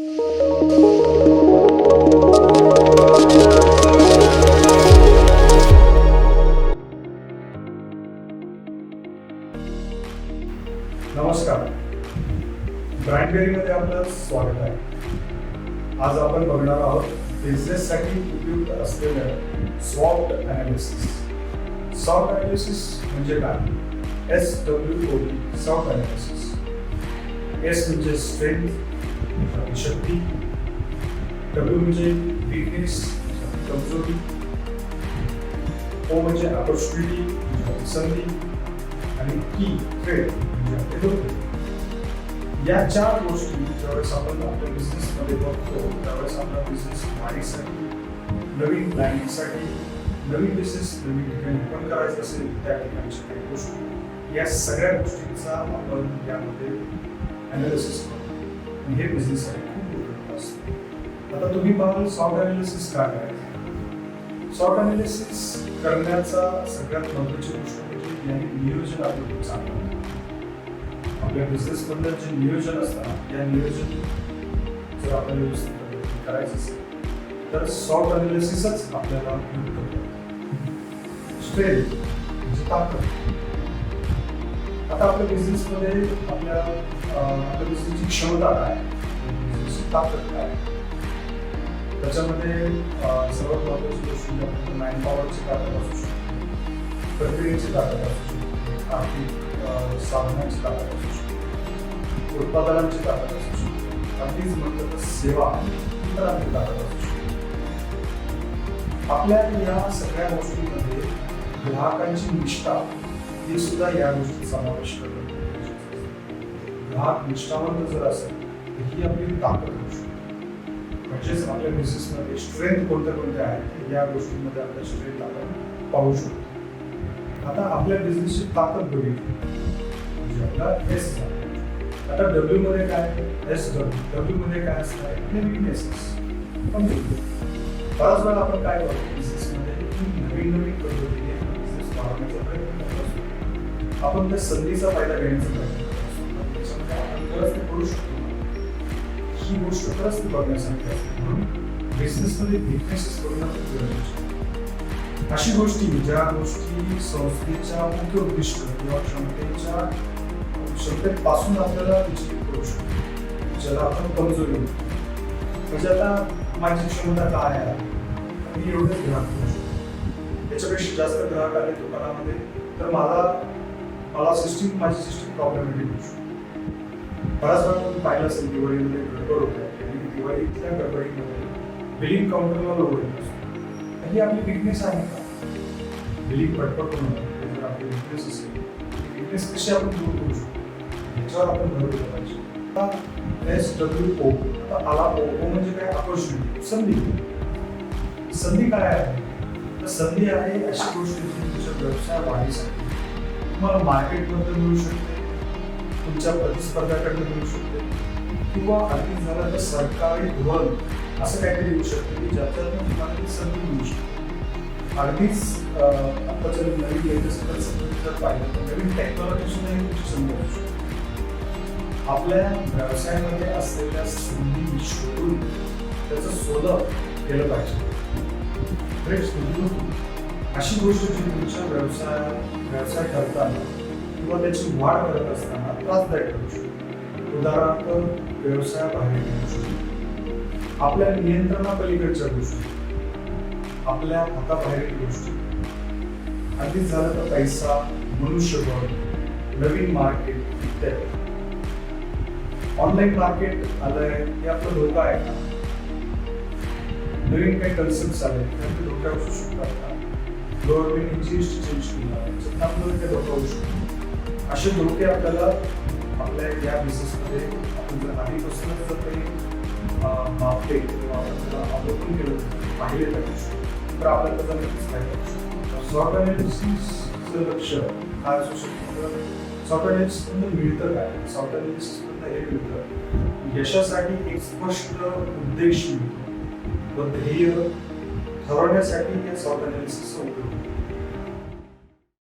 नमस्कार. ब्रँडबेरीमध्ये आपलं स्वागत आहे. आज आपण बघणार आहोत बिझनेससाठी उपयुक्त असलेलं सॉफ्ट अनालिसिस सॉफ्ट अनालिसिस म्हणजे काय? S W O T soft analysis S म्हणजे स्ट्रेंथ शक्ती डब्ल्यू म्हणजे वीकनेस कमज़ोरी ओ म्हणजे ऑपॉर्च्युनिटी संधी आणि की ट्रेड म्हणजे या चार गोष्टी ज्यावेळेस आपण आपल्या बिझनेसमध्ये बघतो त्यावेळेस आपला बिझनेस वाढीसाठी नवीन प्लॅनिंगसाठी नवीन बिझनेस नवीन ठिकाणी ओपन करायचं असेल त्या ठिकाणच्या काही गोष्टी या सगळ्या गोष्टींचा आपण यामध्ये अनालिसिस करतो. आणि हे बिझनेस खूप उपयुक्त असतं आता तुम्ही पाहाल सॉफ्ट अनालिसिस काय करायचं? सॉफ्ट अनालिसिस करण्याचा सगळ्यात महत्वाची गोष्ट म्हणजे याने नियोजन आपलं खूप चांगलं आपल्या बिझनेस मधलं जे नियोजन असतं या नियोजन जर आपण व्यवस्थित करायचं असेल तर सॉफ्ट अनालिसिसच आपल्याला स्ट्रेंथ म्हणजे ताकद. आता आपल्या बिझनेसमध्ये आपल्या आपल्या बिझनेसची क्षमता काय बिझनेसची ताकद काय त्याच्यामध्ये सर्वात महत्वाची गोष्ट म्हणजे मॅन पॉवरची ताकद असू शकते. प्रक्रियेची ताकद असू शकते. आर्थिक साधनांची ताकद असू शकते. उत्पादनांची ताकद असू शकते. अगदीच म्हटलं तर सेवा इतरांची ताकद असू शकते. आपल्या या सगळ्या गोष्टींमध्ये ग्राहकांची निष्ठा ही सुद्धा या गोष्टीत समावेश करणं खूप निष्ठावंत जर असेल तर ही आपली ताकद होऊ शकते म्हणजेच आपल्या बिझनेसमध्ये स्ट्रेंथ कोणत्या कोणत्या आहेत या गोष्टींमध्ये आपल्या स्ट्रेंथ आपण पाहू शकतो आता आपल्या बिझनेसची ताकद बघितली म्हणजे आपला एस आता डब्ल्यू मध्ये काय एस डब्ल्यू डब्ल्यू मध्ये काय असणार आहे पण बराच वेळा आपण काय करतो बिझनेसमध्ये नवीन नवीन पद्धतीने बिझनेस वाढवण्याचा प्रयत्न आपण त्या संधीचा फायदा घेण्याचा आपण खरंच ते करू शकतो ही गोष्ट खरंच ती बघण्यासारखी असते. म्हणून बिझनेसमध्ये बिझनेसेस करून खूप अशी गोष्टी ज्या गोष्टी संस्थेच्या मुख्य उद्दिष्ट किंवा क्षमतेच्या क्षमतेपासून आपल्याला विचलित करू शकतो ज्याला आपण कमजोरी म्हणतो. म्हणजे आता माझी क्षमता काय आहे? मी एवढेच ग्राहक करू शकतो. त्याच्यापेक्षा जास्त ग्राहक आले दुकानामध्ये तर मला मला सिस्टीम माझी सिस्टीम प्रॉब्लेमॅटिक होऊ बऱ्याच वेळा तुम्ही पाहिलं असेल दिवाळीमध्ये गडबड होते आणि दिवाळीतल्या गडबडीमध्ये हो बिलिंग काउंटरला लोड येत असतो ही आपली विकनेस आहे का। बिलिंग पटपट होणं जर आपली विकनेस असेल विकनेस कशी आपण दूर करू शकतो याच्यावर आपण भर दिला पाहिजे एस डब्ल्यू ओ आता आला ओ ओ म्हणजे काय अपॉर्च्युनिटी हो। संधी। संधी काय आहे संधी आहे अशी गोष्ट तुमच्या व्यवसाय वाढीसाठी तुम्हाला मार्केटमध्ये मिळू शकते. तुमच्या प्रतिस्पर्ध्याकडनं मिळू शकते. किंवा अगदी झालं तर सरकारी धोरण असं काहीतरी येऊ शकतं की ज्याच्यातून तुम्हाला संधी मिळू शकते. अगदीच आता जर नवीन लेटेस्ट कन्सेप्ट जर पाहिलं तर नवीन टेक्नॉलॉजी सुद्धा ही तुमची संधी असू शकते. आपल्या व्यवसायामध्ये असलेल्या संधी शोधून त्याचं शोधक केलं पाहिजे. Great. अशी गोष्ट जी तुमच्या व्यवसाय व्यवसाय करताना किंवा त्याची वाढ करत असताना त्रासदायक ठरू शकतो. उदाहरणार्थ व्यवसायाबाहेर बाहेर शकतो. आपल्या नियंत्रणापलीकडच्या गोष्टी. आपल्या हाताबाहेरील गोष्टी आधीच झालं तर पैसा मनुष्यबळ नवीन मार्केट इत्यादी. ऑनलाईन मार्केट आलंय हे आपलं धोका आहे. का नवीन काही कन्सेप्ट आले त्याचे धोके असू शकतात. का गव्हर्नमेंटची जीएसटी चेंज केला त्याच्यात धोका होऊ शकतो असे धोके आपल्याला आपल्या या बिझनेसमध्ये आपण जर आधीपासूनच जर काही अं, मापले किंवा आपण अवलोकन केलं पाहिले त्या तर आपल्याला त्याचा नक्कीच फायदा होऊ शकतो. सॉफ्ट अनालिसिसचं लक्ष काय असू शकतं? तर सॉफ्ट अनालिसिसमधून मिळतं काय? सॉफ्टवेअर अनालिसिसमधनं हे मिळतं. यशासाठी एक स्पष्ट उद्देश मिळतो. व ध्येय ठरवण्यासाठी या सॉफ्ट अनालिसिसचा उपयोग होतो.